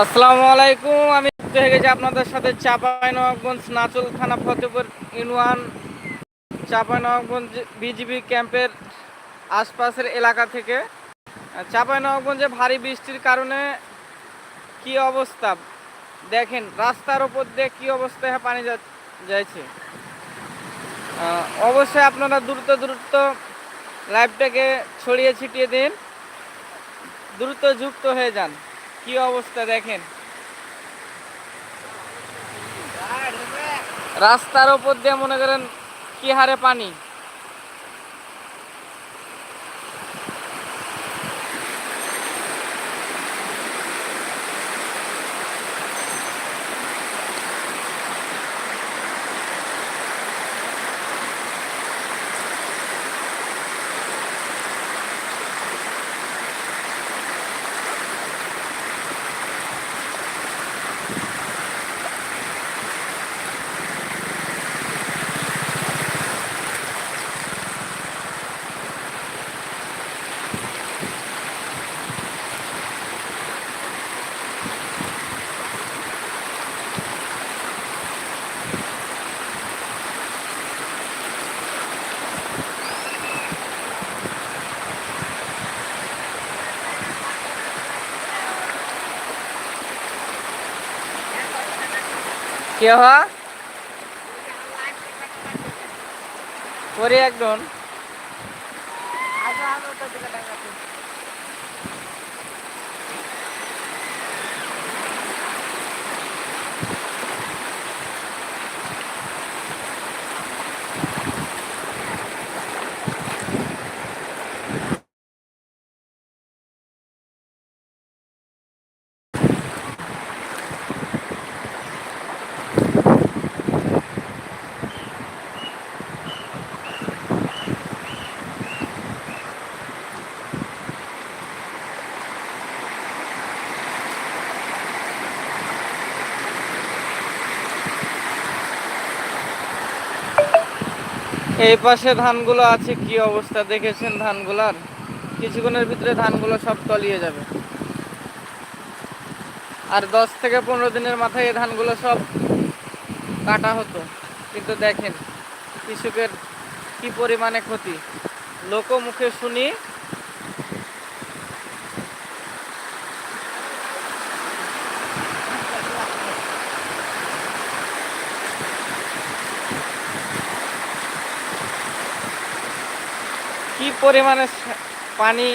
আসসালামু আলাইকুম, আমি হয়ে গেছি আপনাদের সাথে চাঁপাইনবাবগঞ্জ নাচল থানা ফতেপুর ইউনিয়ন। চাঁপাইনবাবগঞ্জ বিজিবি ক্যাম্পের আশপাশের এলাকা থেকে। চাঁপাইনবাবগঞ্জে ভারী বৃষ্টির কারণে কি অবস্থা? দেখেন, রাস্তার ওপর দিয়ে কি অবস্থায় পানি যাচ্ছে। অবশ্যই আপনারা দ্রুত দ্রুত লাইভটাকে ছড়িয়ে ছিটিয়ে দিন। দ্রুত যুক্ত হয়ে যান। কি অবস্থা দেখেন? রাস্তার ওপর দিয়ে মনে করেন কি হারে পানি? কি হওয়া পরে একজন। এই পাশে ধানগুলো আছে, কি অবস্থা দেখেছেন ধানগুলার? কিছুক্ষণের ভিতরে ধানগুলো সব তলিয়ে যাবে। আর দশ থেকে পনেরো দিনের মাথায় এই ধানগুলো সব কাটা হতো। কিন্তু দেখেন, কৃষকের কি পরিমাণে ক্ষতি? লোকমুখে শুনি কি পরিমাণে পানি